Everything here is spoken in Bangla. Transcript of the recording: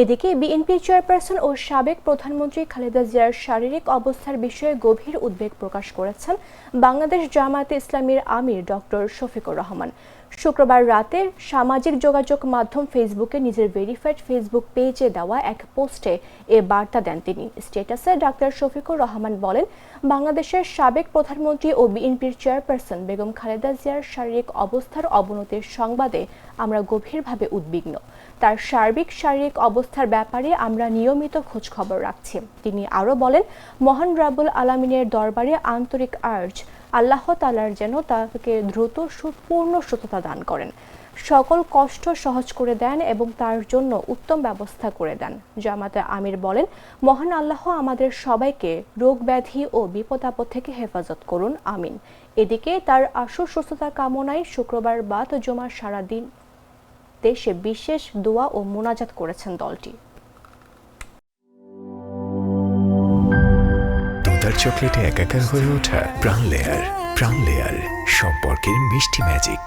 এদিকে বিএনপি চেয়ারপারসন ও সাবেক প্রধানমন্ত্রী খালেদা জিয়ার শারীরিক অবস্থার বিষয়ে গভীর উদ্বেগ প্রকাশ করেছেন বাংলাদেশ জামায়াতে ইসলামীর আমির ডক্টর শফিকুর রহমান। শুক্রবার রাতে সামাজিক যোগাযোগ মাধ্যম ফেসবুকে নিজের ভেরিফাইড ফেসবুক পেজে দেওয়া এক পোস্টে এ বার্তা দেন তিনি। স্ট্যাটাসে ডাক্তার শফিকুর রহমান বলেন, বাংলাদেশের সাবেক প্রধানমন্ত্রী ও বিএনপির চেয়ারপারসন বেগম খালেদা জিয়ার শারীরিক অবস্থার অবনতির সংবাদে আমরা গভীরভাবে উদ্বিগ্ন। তার সার্বিক শারীরিক অবস্থার ব্যাপারে আমরা নিয়মিত খোঁজ খবর রাখছি। তিনি আরও বলেন, মহান রাবুল আলমিনের দরবারে আন্তরিক আর্জ। আল্লাহ তালার যেন তাকে দ্রুত সুপূর্ণ সুস্থতা দান করেন। সকল কষ্ট সহজ করে দেন এবং তার জন্য উত্তম ব্যবস্থা করে দেন। জামাতে আমির বলেন, মহান আল্লাহ আমাদের সবাইকে রোগ ব্যাধি ও বিপদ আপদ থেকে হেফাজত করুন। আমিন। এদিকে তার আশু সুস্থতা কামনায় শুক্রবার বাদ জমা সারাদিন দেশে বিশেষ দোয়া ও মোনাজাত করেছেন দলটি। দুধার চকলেটে একাকার হয়ে ওঠা প্রাণ লেয়ার প্রাণ লেয়ার, সম্পর্কের মিষ্টি ম্যাজিক।